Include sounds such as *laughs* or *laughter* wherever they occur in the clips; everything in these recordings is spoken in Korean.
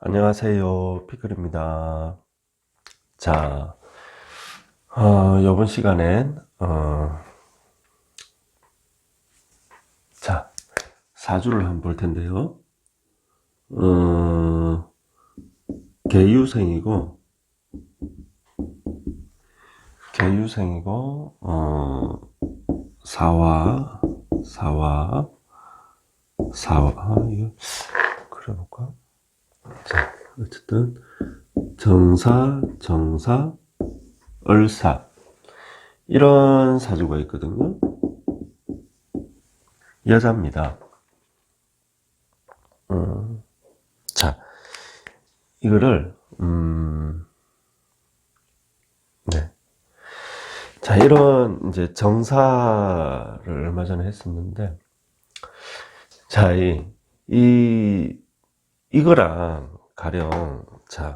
안녕하세요. 피클입니다. 자, 어, 이번 시간엔, 어, 자, 사주를 한번 볼 텐데요. 어, 개유생이고, 개유생이고, 어, 사화, 사화, 아, 이거, 그려볼까? 자, 어쨌든 정사, 정사, 을사 이런 사주가 있거든요. 여자입니다. 음, 자, 이거를 음, 네. 자, 이런 이제 정사를 얼마 전에 했었는데, 자, 이, 이 이거랑 가령 자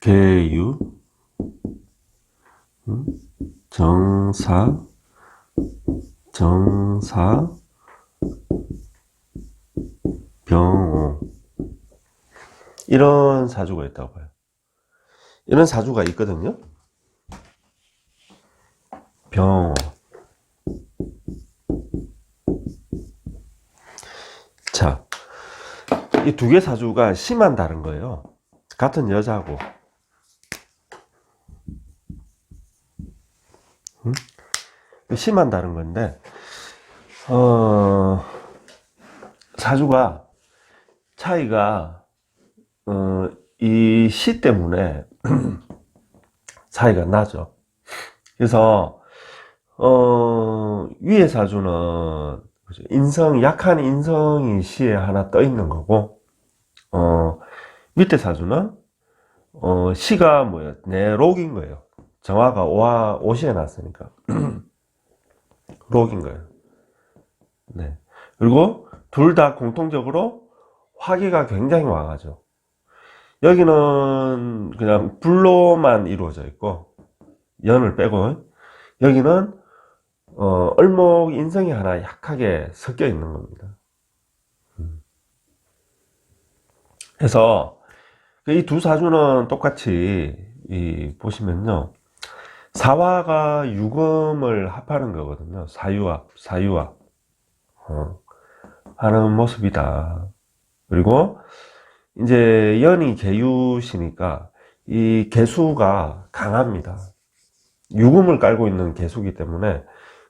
개유 음? 정사 정사 병호 이런 사주가 있다고 봐요. 이런 사주가 있거든요. 병호 이 두 개 사주가 심한 다른 거예요. 같은 여자고. 음? 심한 다른 건데, 어, 사주가 차이가, 어, 이 시 때문에 *clears throat* 차이가 나죠. 그래서, 어, 위에 사주는 그죠? 인성, 약한 인성이 시에 하나 떠 있는 거고, 어, 밑에 사주는, 어, 시가 뭐예요? 내 록인 거예요. 정화가 오화, 오시에 났으니까. *clears throat* 록인 거예요. 네. 그리고 둘 다 공통적으로 화기가 굉장히 왕하죠. 여기는 그냥 불로만 이루어져 있고, 연을 빼고, 여기는 어, 얼목 인성이 하나 약하게 섞여 있는 겁니다. 음. 그래서 이 두 사주는 똑같이 이 보시면요. 사화가 유금을 합하는 거거든요. 사유합, 사유합. 어, 하는 모습이다. 그리고 이제 연이 개유시니까 이 개수가 강합니다. 유금을 깔고 있는 개수기 때문에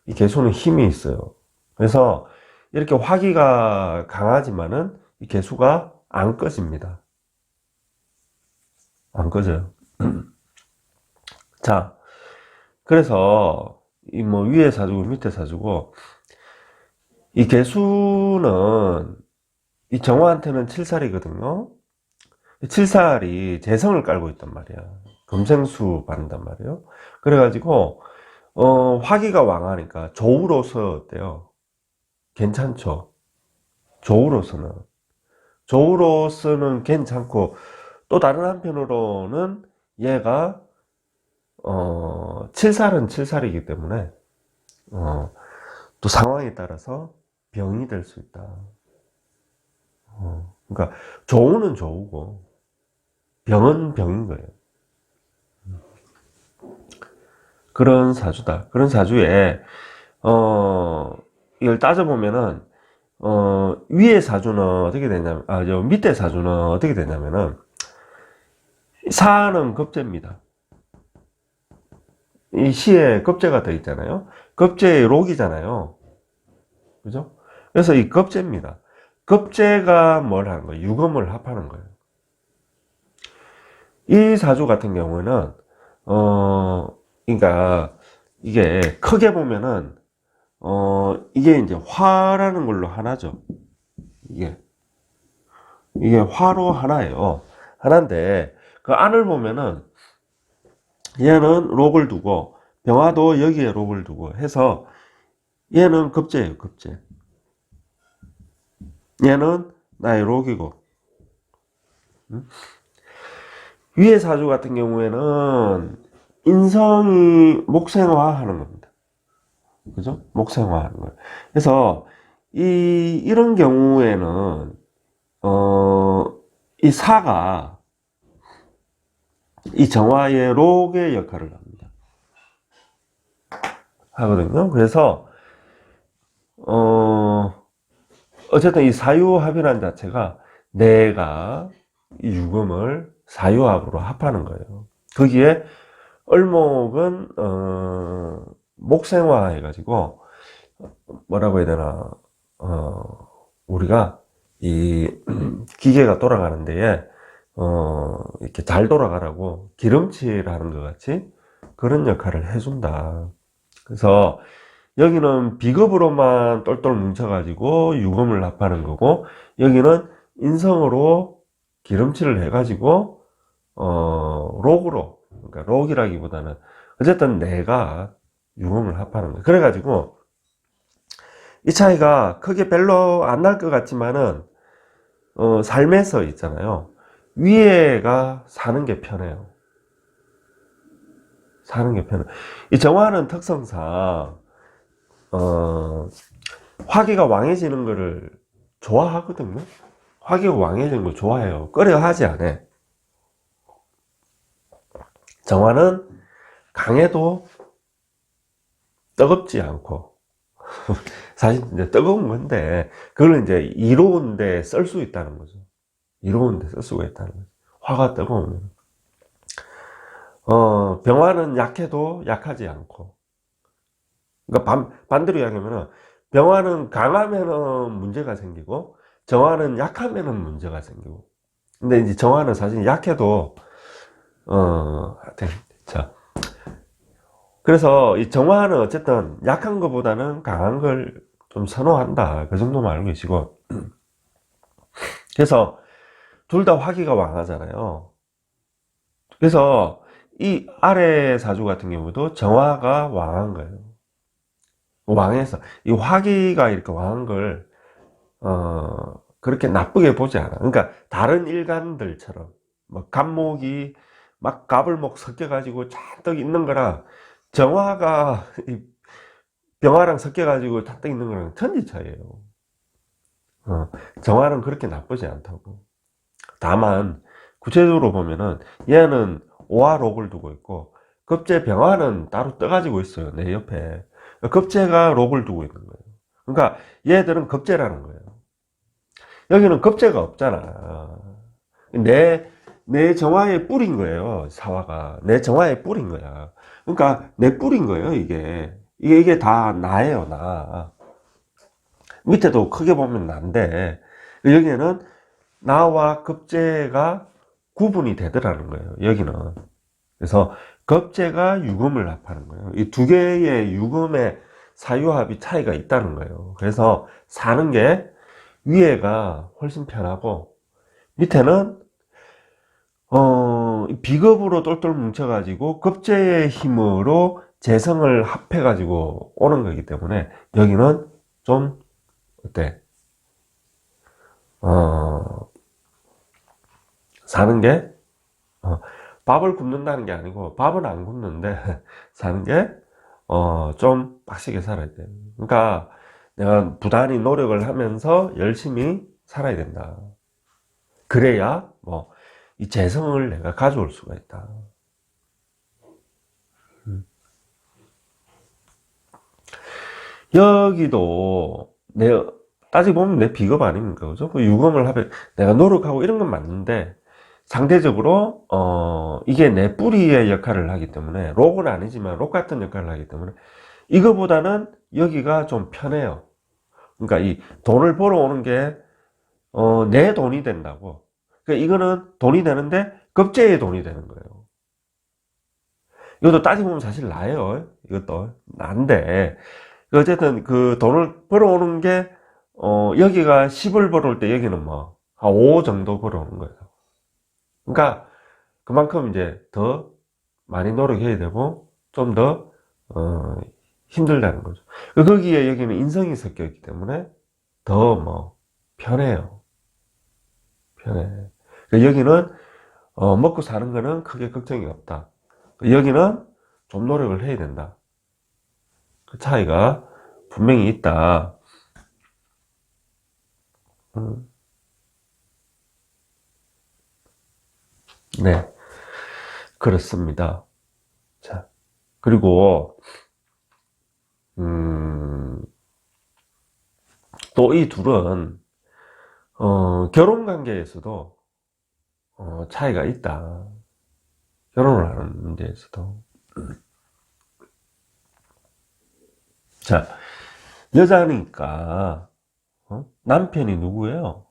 이 개수는 힘이 있어요. 그래서 이렇게 화기가 강하지만은 이 개수가 안 꺼집니다. 안 꺼져요. *clears throat* 자, 그래서 이 뭐 위에 사주고 밑에 사주고 이 개수는 이 정화한테는 7살이거든요. 7살이 재성을 깔고 있단 말이야. 금생수 받는단 말이에요. 그래가지고 어, 화기가 왕하니까 조우로서 어때요? 괜찮죠? 조우로서는. 조우로서는 괜찮고, 또 다른 한편으로는 얘가, 어, 7살은 7살이기 때문에, 어, 또 상황에 따라서 병이 될 수 있다. 어, 그러니까, 조우는 조우고, 병은 병인 거예요. 그런 사주다. 그런 사주에, 어, 이걸 따져보면은, 어, 위에 사주는 어떻게 되냐면, 아, 저 밑에 사주는 어떻게 되냐면은, 사는 겁재입니다. 이 시에 겁재가 더 있잖아요. 겁재의 록이잖아요. 그죠? 그래서 이 겁재입니다. 겁재가 뭘 하는 거예요? 유금을 합하는 거예요. 이 사주 같은 경우는, 어, 그러니까 이게 크게 보면은 어 이게 이제 화라는 걸로 하나죠. 이게 이게 화로 하나예요. 하나인데 그 안을 보면은 얘는 록을 두고 병화도 여기에 록을 두고 해서 얘는 급제예요, 급제. 얘는 나의 록이고 음? 위에 사주 같은 경우에는 인성이 목생화 하는 겁니다. 그죠? 목생화하는 거예요. 그래서 이 이런 경우에는 어, 이 사가 이 정화의 록의 역할을 합니다. 하거든요. 그래서 어 어쨌든 이 사유합이라는 자체가 내가 이 유금을 사유합으로 합하는 거예요. 거기에 을목은 어, 목생화 해가지고 뭐라고 해야 되나 어, 우리가 이 *clears throat* 기계가 돌아가는 데에 어, 이렇게 잘 돌아가라고 기름칠하는 것 같이 그런 역할을 해준다. 그래서 여기는 비급으로만 똘똘 뭉쳐가지고 유금을 합하는 거고 여기는 인성으로 기름칠을 해가지고 어, 록으로 그러니까 록이라기보다는 어쨌든 내가 유금을 합하는 거예요. 그래가지고 이 차이가 크게 별로 안 날 것 같지만은 어, 삶에서 있잖아요. 위에가 사는 게 편해요. 사는 게 편해. 이 정화는 특성상 어, 화기가 왕해지는 거를 좋아하거든요. 화기가 왕해지는 걸 좋아해요. 꺼려 하지 않아. 정화는 강해도 뜨겁지 않고 *laughs* 사실 이제 뜨거운 건데 그걸 이제 이로운데 쓸 수 있다는 거죠. 이로운데 쓸 수가 있다는 거죠. 화가 뜨거우면 어 병화는 약해도 약하지 않고 그러니까 반, 반대로 이야기하면 병화는 강하면은 문제가 생기고 정화는 약하면은 문제가 생기고 근데 이제 정화는 사실 약해도 어 하여튼 자 그래서 이 정화는 어쨌든 약한 것보다는 강한 걸 좀 선호한다. 그 정도만 알고 계시고. *clears throat* 그래서 둘 다 화기가 왕하잖아요. 그래서 이 아래 사주 같은 경우도 정화가 왕한 거예요. 왕해서 이 화기가 이렇게 왕한 걸 어, 그렇게 나쁘게 보지 않아. 그러니까 다른 일간들처럼 뭐 갑목이 막 갑을목 섞여가지고 잔뜩 있는 거랑 정화가 이 병화랑 섞여가지고 잔뜩 있는 거랑 천지 차이예요. 어, 정화는 그렇게 나쁘지 않다고. 다만 구체적으로 보면은 얘는 오화록을 두고 있고 급제 병화는 따로 떠가지고 있어요. 내 옆에 급제가 록을 두고 있는 거예요. 그러니까 얘들은 급제라는 거예요. 여기는 급제가 없잖아. 내, 내 정화의 뿔인 거예요. 사화가. 내 정화의 뿔인 거야. 그러니까 내 뿔인 거예요. 이게. 이게, 이게 다 나예요. 나. 밑에도 크게 보면 나인데, 여기에는 나와 급제가 구분이 되더라는 거예요. 여기는. 그래서 급제가 유금을 합하는 거예요. 이 두 개의 유금의 사유합이 차이가 있다는 거예요. 그래서 사는 게 위에가 훨씬 편하고 밑에는 어, 비겁으로 똘똘 뭉쳐가지고 급제의 힘으로 재성을 합해가지고 오는 거기 때문에 여기는 좀 어때? 어, 사는 게 어, 밥을 굶는다는 게 아니고 밥은 안 굶는데 *laughs* 사는 게 어, 좀 빡시게 살아야 돼. 그러니까 내가 부단히 노력을 하면서 열심히 살아야 된다. 그래야 뭐 이 재성을 내가 가져올 수가 있다. 음. 여기도 내 따지고 보면 내 비겁 아닙니까? 그죠? 그 유검을 하면 내가 노력하고 이런 건 맞는데 상대적으로 어 이게 내 뿌리의 역할을 하기 때문에 록은 아니지만 록 같은 역할을 하기 때문에 이거보다는 여기가 좀 편해요. 그러니까 이 돈을 벌어오는 게 어, 내 돈이 된다고. 그러니까 이거는 돈이 되는데 급제의 돈이 되는 거예요. 이것도 따지고 보면 사실 나예요. 이것도 난데 어쨌든 그 돈을 벌어오는 게 어, 여기가 10을 벌어올 때 여기는 뭐 한 5 정도 벌어오는 거예요. 그러니까 그만큼 이제 더 많이 노력해야 되고 좀더 어, 힘들다는 거죠. 거기에 여기는 인성이 섞여 있기 때문에 더 뭐 편해요. 편해. 그러니까 여기는 어, 먹고 사는 거는 크게 걱정이 없다. 여기는 좀 노력을 해야 된다. 그 차이가 분명히 있다. 음. 네. 그렇습니다. 자, 그리고, 음, 또 이 둘은, 어, 결혼 관계에서도, 어, 차이가 있다. 결혼을 하는 문제에서도. 자, 여자니까, 어? 남편이 누구예요?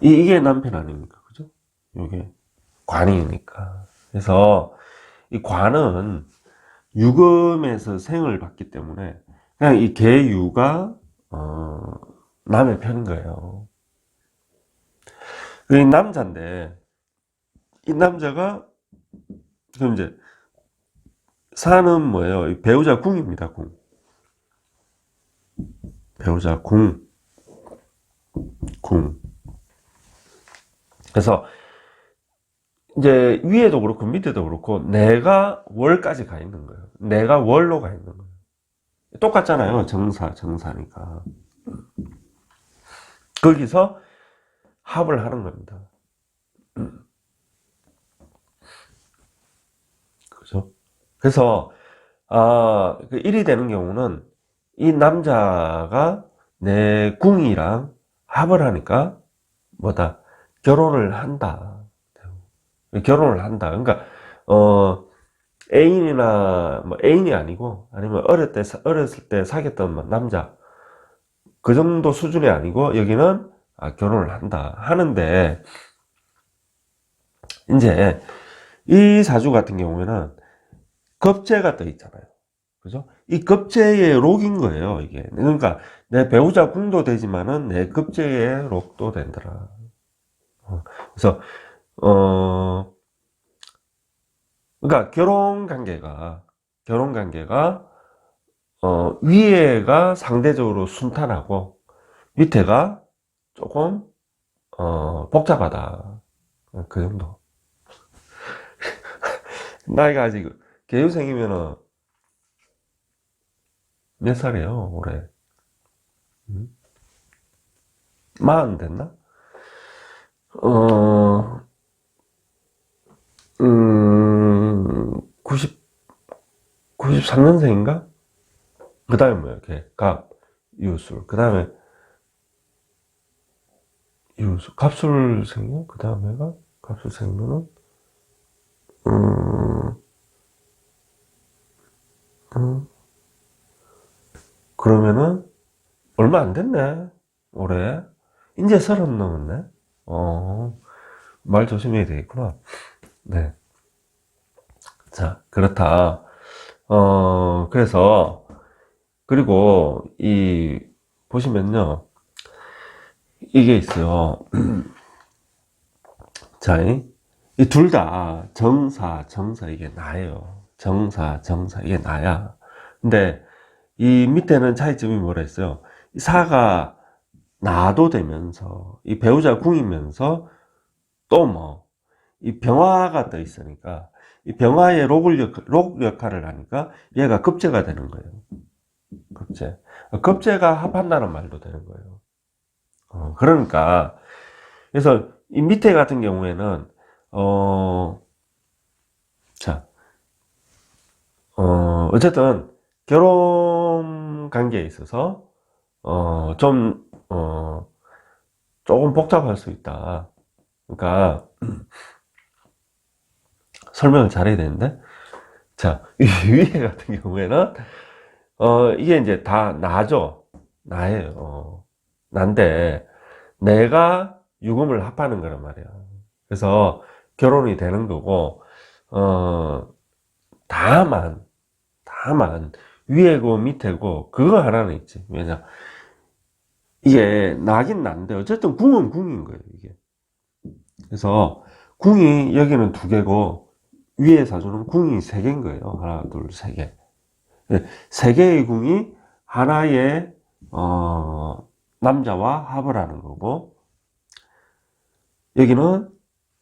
이, 이게 남편 아닙니까? 그죠? 이게 관이니까. 그래서 이 관은 유금에서 생을 받기 때문에 그냥 이 계유가 어, 남의 편인 거예요. 이 남자인데 이 남자가 지금 이제 사는 뭐예요? 이 배우자 궁입니다. 궁. 배우자 궁. 궁. 그래서 이제 위에도 그렇고 밑에도 그렇고 내가 월까지 가 있는 거예요. 내가 월로 가 있는 거예요. 똑같잖아요. 정사, 정사니까. 거기서 합을 하는 겁니다. 그죠? 그래서, 아, 그 일이 되는 경우는 이 남자가 내 궁이랑 합을 하니까 뭐다? 결혼을 한다. 결혼을 한다. 그러니까, 어, 애인이나, 뭐, 애인이 아니고, 아니면 어릴 때, 사- 어렸을 때 사귀었던 뭐 남자, 그 정도 수준이 아니고, 여기는, 아, 결혼을 한다. 하는데, 이제, 이 사주 같은 경우에는, 겁재가 떠 있잖아요. 그죠? 이 겁재의 록인 거예요, 이게. 그러니까, 내 배우자 궁도 되지만은, 내 겁재의 록도 된더라. 어, 그래서, 어, 그러니까 결혼 관계가, 결혼 관계가, 어, 위에가 상대적으로 순탄하고, 밑에가 조금, 어, 복잡하다. 그 정도. *laughs* 나이가 아직, 개유생이면은, 몇 살이에요, 올해? 음? 됐나? 어, 음, 90, 93년생인가? 그 다음에 뭐야, 걔, 갑, 유술. 그 다음에, 유술, 갑술생이요? 그 다음에가, 갑술생이면은, 음, 음, 그러면은, 얼마 안 됐네, 올해. 이제 서른 넘었네. 어, 말 조심해야 되겠구나. 네. 자, 그렇다. 어, 그래서, 그리고, 이, 보시면요. 이게 있어요. *clears throat* 자, 이 둘 다 정사, 정사, 이게 나예요. 정사, 정사, 이게 나야. 근데, 이 밑에는 차이점이 뭐라 했어요? 이 사가 나도 되면서, 이 배우자 궁이면서, 또 뭐, 이 병화가 떠 있으니까, 이 병화의 록, 역, 록 역할을 하니까 얘가 급제가 되는 거예요. 급제. 급제가 합한다는 말도 되는 거예요. 어, 그러니까, 그래서 이 밑에 같은 경우에는, 어, 자, 어, 어쨌든, 결혼 관계에 있어서, 어, 좀, 어, 조금 복잡할 수 있다. 그러니까, *clears throat* 설명을 잘해야 되는데, 자, *laughs* 이 위에 같은 경우에는, 어, 이게 이제 다 나죠. 나예요. 어, 난데, 내가 유금을 합하는 거란 말이야. 그래서 결혼이 되는 거고, 어, 다만, 다만, 위에고 밑에고, 그거 하나는 있지. 왜냐. 이게 나긴 난데, 어쨌든 궁은 궁인 거예요, 이게. 그래서, 궁이 여기는 두 개고, 위에 사주는 궁이 세 개인 거예요. 하나, 둘, 세 개. 세 개의 궁이 하나의, 어, 남자와 합을 하는 거고, 여기는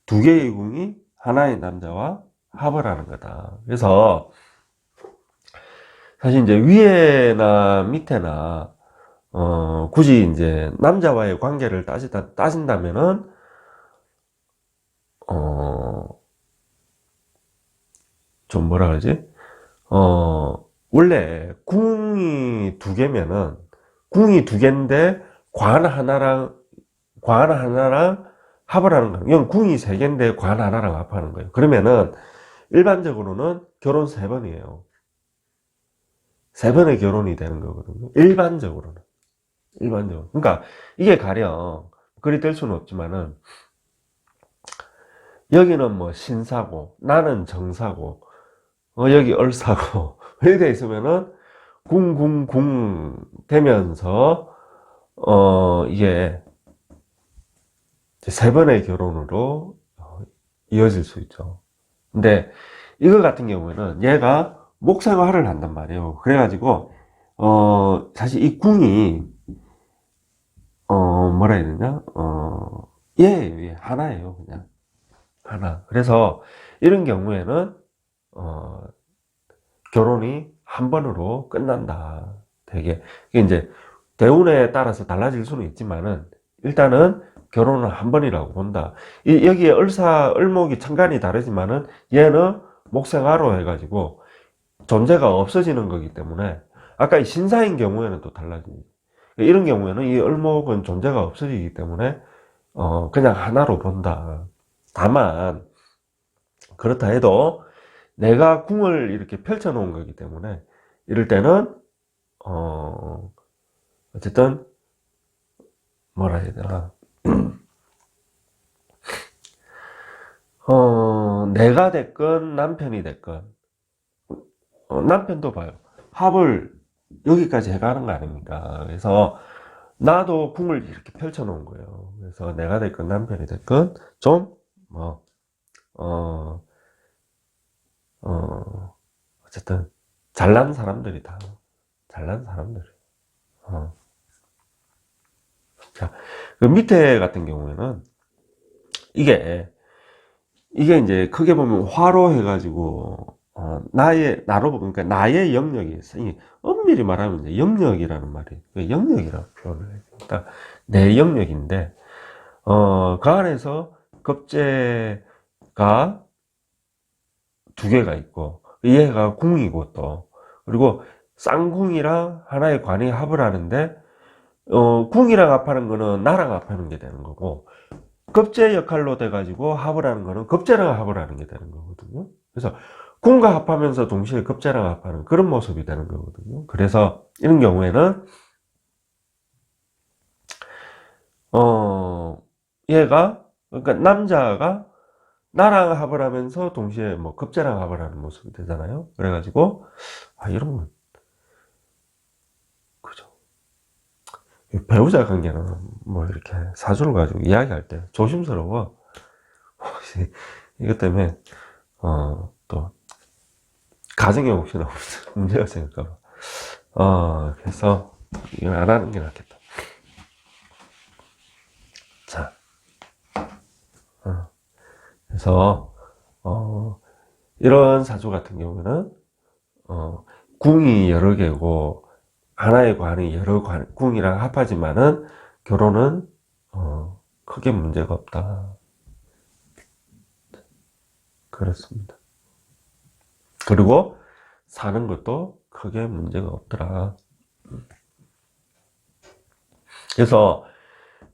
두 개의 궁이 하나의 남자와 합을 하는 거다. 그래서, 사실 이제 위에나 밑에나 어, 굳이 이제 남자와의 관계를 따지다, 따진다면은, 어, 좀 뭐라 그러지? 어, 원래 궁이 두 개면은, 궁이 두 개인데, 관 하나랑, 관 하나랑 합을 하는 거예요. 이건 궁이 세 개인데, 관 하나랑 합하는 거예요. 그러면은, 일반적으로는 결혼 세 번이에요. 세 번의 결혼이 되는 거거든요. 일반적으로는. 일반적으로. 그러니까 이게 가령 그리 될 수는 없지만은 여기는 뭐 신사고 나는 정사고 어 여기 을사고 *laughs* 이렇게 돼 있으면은 궁궁궁 되면서 어 이게 세 번의 결혼으로 어, 이어질 수 있죠. 근데 이거 같은 경우에는 얘가 목생활을 한단 말이에요. 그래가지고 어 사실 이 궁이 어, 뭐라 해야 되냐? 어, 예, 예, 하나예요, 그냥. 하나. 그래서 이런 경우에는, 어, 결혼이 한 번으로 끝난다. 되게. 이게 이제 대운에 따라서 달라질 수는 있지만은, 일단은 결혼은 한 번이라고 본다. 이, 여기에 을사, 을목이 천간이 다르지만은, 얘는 목생화로 해가지고, 존재가 없어지는 거기 때문에, 아까 이 신사인 경우에는 또 달라집니다. 이런 경우에는 이 을목은 존재가 없어지기 때문에 어 그냥 하나로 본다. 다만 그렇다 해도 내가 궁을 이렇게 펼쳐 놓은 거기 때문에 이럴 때는 어 어쨌든 뭐라 해야 되나 *clears throat* 어 내가 됐건 남편이 됐건 어, 남편도 봐요 합을 여기까지 해가는 거 아닙니까? 그래서 나도 궁을 이렇게 펼쳐 놓은 거예요. 그래서 내가 됐건 남편이 됐건 좀, 뭐, 어, 어, 어쨌든 잘난 사람들이다. 잘난 사람들. 어. 자, 그 밑에 같은 경우에는 이게, 이게 이제 크게 보면 화로 해가지고 어, 나의 나로 보니까 나의 영역이 있어. 이 엄밀히 말하면 이제 영역이라는 말이 왜 영역이라고 표현을 해요. 그러니까 내 영역인데 어, 그 안에서 겁재가 두 개가 있고 얘가 궁이고 또 그리고 쌍궁이랑 하나의 관이 합을 하는데 어, 궁이랑 합하는 거는 나랑 합하는 게 되는 거고 겁재 역할로 돼가지고 합을 하는 거는 겁재랑 합을 하는 게 되는 거거든요. 그래서 궁과 합하면서 동시에 급제랑 합하는 그런 모습이 되는 거거든요. 그래서 이런 경우에는 어 얘가 그러니까 남자가 나랑 합을 하면서 동시에 뭐 급제랑 합을 하는 모습이 되잖아요. 그래가지고 아 이런 건 그죠. 배우자 관계는 뭐 이렇게 사주를 가지고 이야기할 때 조심스러워. 혹시 이것 때문에 어 또 가정에 혹시나 *laughs* 문제가 생길까봐. 어, 그래서 이건 안 하는 게 낫겠다. 자, 어, 그래서 어, 이런 사주 같은 경우는 어, 궁이 여러 개고 하나의 관이 여러 관, 궁이랑 합하지만은 결혼은 어, 크게 문제가 없다. 그렇습니다. 그리고 사는 것도 크게 문제가 없더라. 그래서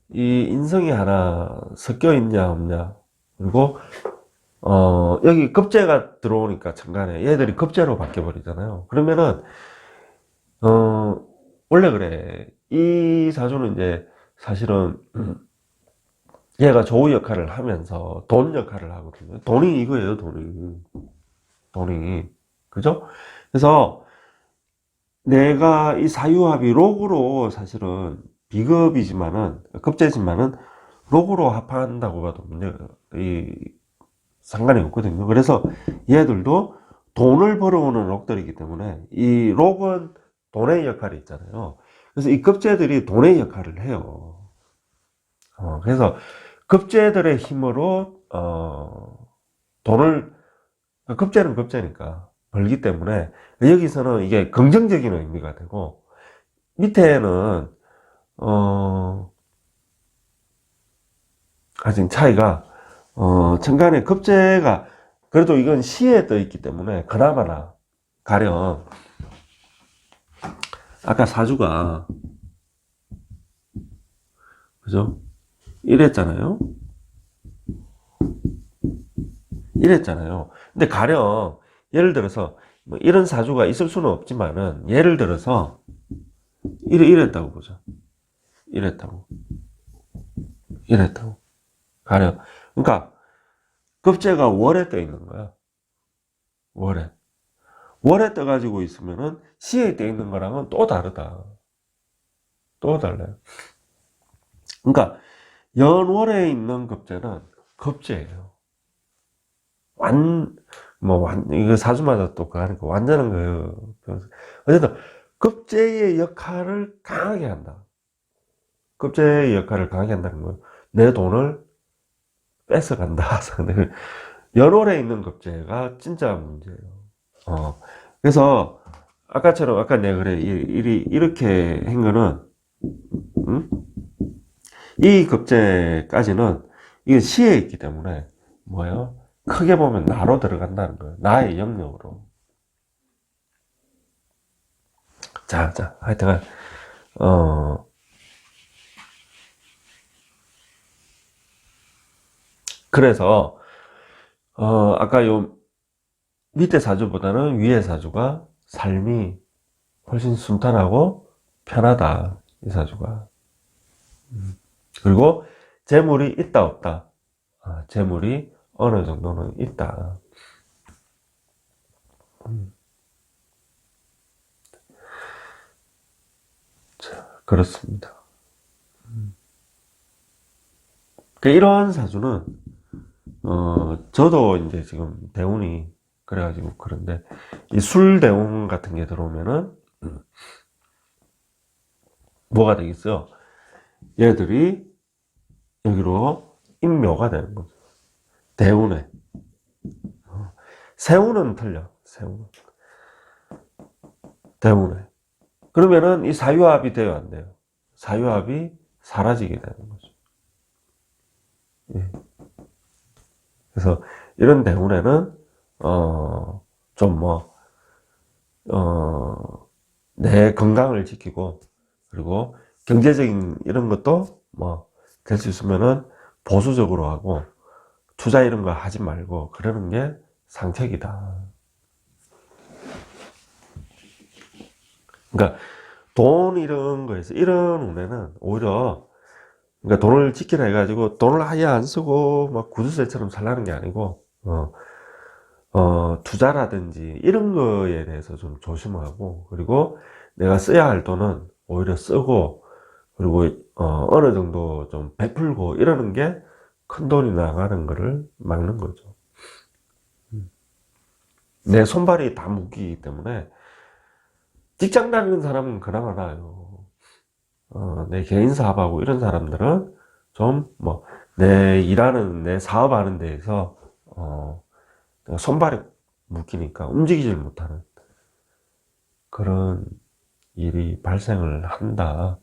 이 인성이 하나 섞여 있냐 없냐 그리고 어 여기 급제가 들어오니까 천간에 얘들이 급제로 바뀌어 버리잖아요. 그러면은 어 원래 그래 이 사주는 이제 사실은 얘가 조우 역할을 하면서 돈 역할을 하거든요. 돈이 이거예요, 돈이. 돈이. 그죠? 그래서 내가 이 사유합이 록으로 사실은 비급이지만은, 급제지만은 록으로 합한다고 봐도 문제, 이, 상관이 없거든요. 그래서 얘들도 돈을 벌어오는 록들이기 때문에 이 록은 돈의 역할이 있잖아요. 그래서 이 급제들이 돈의 역할을 해요. 어, 그래서 급제들의 힘으로, 어, 돈을, 급제는 급제니까 벌기 때문에 여기서는 이게 긍정적인 의미가 되고 밑에는 어 아직 차이가 어 천간의 급제가 그래도 이건 시에 떠 있기 때문에 그나마나 가령 아까 사주가 그죠? 이랬잖아요. 이랬잖아요. 근데 가령 예를 들어서 뭐 이런 사주가 있을 수는 없지만은 예를 들어서 이래 이랬다고 보자. 이랬다고. 이랬다고. 가령 그러니까 급제가 월에 떠 있는 거야. 월에. 월에 떠 가지고 있으면은 시에 떠 있는 거랑은 또 다르다. 또 달라요. 그러니까 연월에 있는 급제는 급제예요. 완, 뭐, 완, 이거 사주마다 또 그하니까 완전한 거예요. 어쨌든, 급제의 역할을 강하게 한다. 급제의 역할을 강하게 한다는 거예요. 내 돈을 뺏어간다. *laughs* 연월에 있는 급제가 진짜 문제예요. 어. 그래서, 아까처럼, 아까 내가 그래, 이, 이, 이렇게 한 거는, 음? 이 급제까지는, 이게 시에 있기 때문에, 뭐예요? 크게 보면 나로 들어간다는 거예요. 나의 영역으로. 자, 자, 하여튼, 어, 그래서, 어, 아까 요 밑에 사주보다는 위에 사주가 삶이 훨씬 순탄하고 편하다. 이 사주가. 음. 그리고 재물이 있다, 없다. 아, 재물이 어느 정도는 있다. 음. 자, 그렇습니다. 음. 그 이러한 사주는, 어, 저도 이제 지금 대운이 그래가지고 그런데, 이 술 대운 같은 게 들어오면은, 음, 뭐가 되겠어요? 얘들이 여기로 인묘가 되는 거죠. 대운에. 세운은 틀려. 세운은. 대운에. 그러면은 이 사유합이 돼요, 안 돼요? 사유합이 사라지게 되는 거죠. 예. 그래서 이런 대운에는 어, 좀 뭐, 어, 내 건강을 지키고, 그리고 경제적인 이런 것도 뭐, 될 수 있으면은 보수적으로 하고, 투자 이런 거 하지 말고, 그러는 게 상책이다. 그러니까, 돈 이런 거에서, 이런 운에는 오히려, 그러니까 돈을 지키라 해가지고, 돈을 아예 안 쓰고, 막 구두쇠처럼 살라는 게 아니고, 어, 어, 투자라든지 이런 거에 대해서 좀 조심하고 그리고 내가 써야 할 돈은 오히려 쓰고 그리고 어, 어느 정도 좀 베풀고 이러는 게 큰 돈이 나가는 거를 막는 거죠. 음. 내 손발이 다 묶이기 때문에 직장 다니는 사람은 그나마 나요. 어, 내 개인 사업하고 이런 사람들은 좀 뭐 내 일하는 내 사업하는 데에서 어, 손발이 묶이니까 움직이질 못하는 그런 일이 발생을 한다.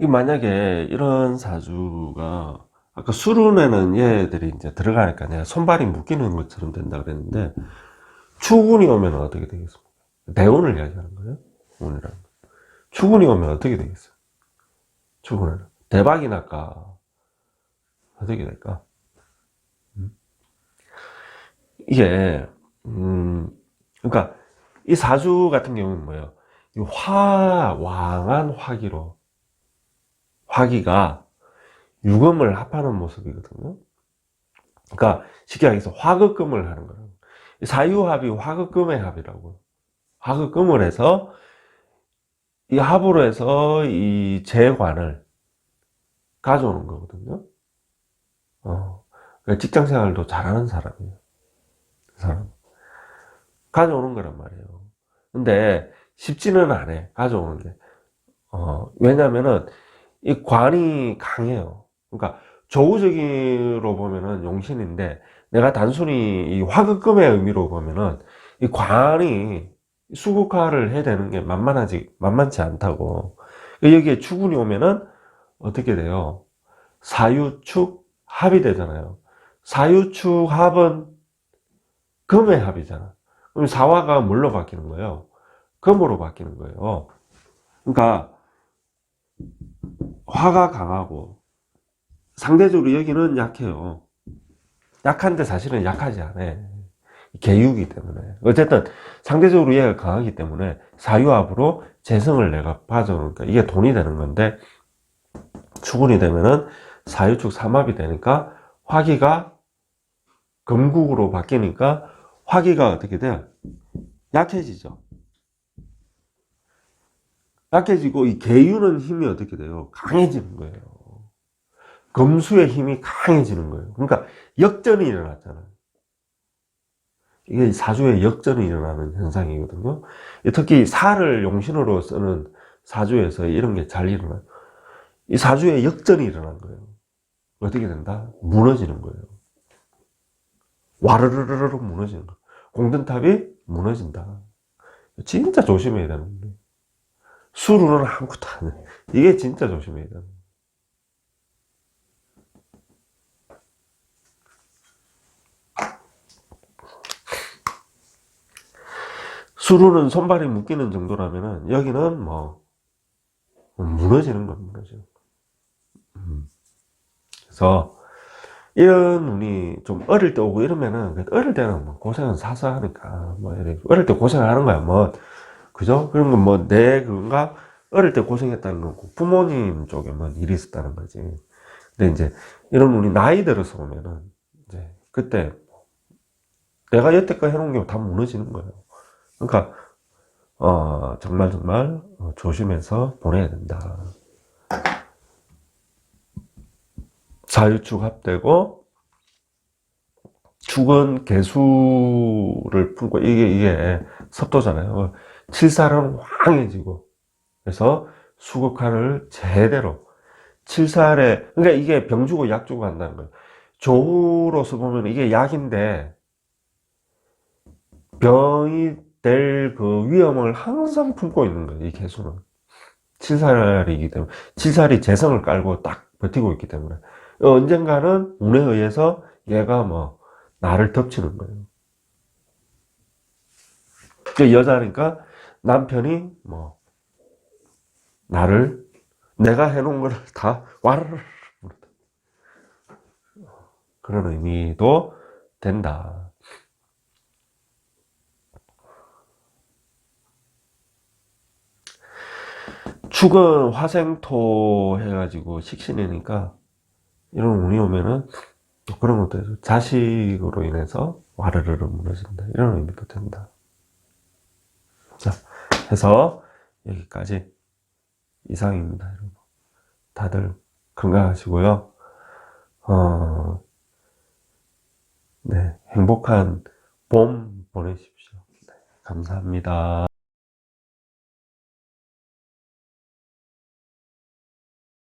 이 만약에 이런 사주가 아까 수run에는 얘들이 이제 들어가니까 내가 손발이 묶이는 것처럼 된다 그랬는데 추군이 오면 어떻게 되겠습니까? 대운을 이야기하는 거예요. 운이라는 거. 추군이 오면 어떻게 되겠어요? 추군에는 대박이 날까? 어떻게 될까? 이게 음 그러니까 이 사주 같은 경우는 뭐예요? 이화 왕한 화기로 화기가 유금을 합하는 모습이거든요. 그러니까 쉽게 얘기해서 화극금을 하는 거예요. 사유합이 화극금의 합이라고. 화극금을 해서 이 합으로 해서 이 재관을 가져오는 거거든요. 어, 그러니까 직장 생활도 잘하는 사람이에요. 그 사람. 가져오는 거란 말이에요. 근데 쉽지는 않아. 가져오는 게. 어, 왜냐면은 이 관이 강해요. 그러니까 조우적으로 보면은 용신인데 내가 단순히 이 화급금의 의미로 보면은 이 관이 수국화를 해야 되는 게 만만하지 만만치 않다고 여기에 추군이 오면은 어떻게 돼요? 사유축 합이 되잖아요. 사유축 합은 금의 합이잖아. 그럼 사화가 뭘로 바뀌는 거예요? 금으로 바뀌는 거예요. 그러니까 화가 강하고 상대적으로 여기는 약해요. 약한데 사실은 약하지 않아. 개유기 때문에. 어쨌든 상대적으로 얘가 강하기 때문에 사유합으로 재성을 내가 빠져놓으니까 이게 돈이 되는 건데 추군이 되면은 사유축 삼합이 되니까 화기가 금국으로 바뀌니까 화기가 어떻게 돼? 약해지죠. 약해지고 이 개유는 힘이 어떻게 돼요? 강해지는 거예요. 금수의 힘이 강해지는 거예요. 그러니까 역전이 일어났잖아요. 이게 사주에 역전이 일어나는 현상이거든요. 특히 사를 용신으로 쓰는 사주에서 이런 게 잘 일어나요. 이 사주에 역전이 일어난 거예요. 어떻게 된다? 무너지는 거예요. 와르르르르 무너지는 거예요. 공든탑이 무너진다. 진짜 조심해야 되는 거예요. 수루는 아무것도 안 해. 이게 진짜 조심해야 되는. 수루는 손발이 묶이는 정도라면은 여기는 뭐 무너지는 건 무너지는 거. 음. 그래서 이런 운이 좀 어릴 때 오고 이러면은 어릴 때는 뭐 고생은 사서 하니까 뭐 이래 어릴 때 고생하는 거야 뭐 그죠? 그런 건 뭐 내 그건가 어릴 때 고생했다는 거고 부모님 쪽에 뭐 일이 있었다는 거지. 근데 이제 이런 운이 나이 들어서 오면은 이제 그때 내가 여태껏 해놓은 게 다 무너지는 거예요. 그러니까 어, 정말 정말 어, 조심해서 보내야 된다. 사유축 합되고 축은 개수를 품고 이게 이게 섭도잖아요. 칠살은 황해지고 그래서 수국화를 제대로 칠살에 그러니까 이게 병 주고 약 주고 한다는 거예요. 조로서 보면 이게 약인데 병이 될 그 위험을 항상 품고 있는 거예요. 이 개수는 칠살이기 때문에 칠살이 재성을 깔고 딱 버티고 있기 때문에 언젠가는 운에 의해서 얘가 뭐 나를 덮치는 거예요. 그 여자니까 남편이 뭐 나를 내가 해놓은 거를 다 와르르 그런 의미도 된다. 축은 화생토 해가지고 식신이니까 이런 운이 오면은 또 그런 것도 해서 자식으로 인해서 와르르르 무너진다 이런 의미도 된다. 자, 해서 여기까지 이상입니다, 여러분. 다들 건강하시고요. 어, 네, 행복한 봄 보내십시오. 네, 감사합니다.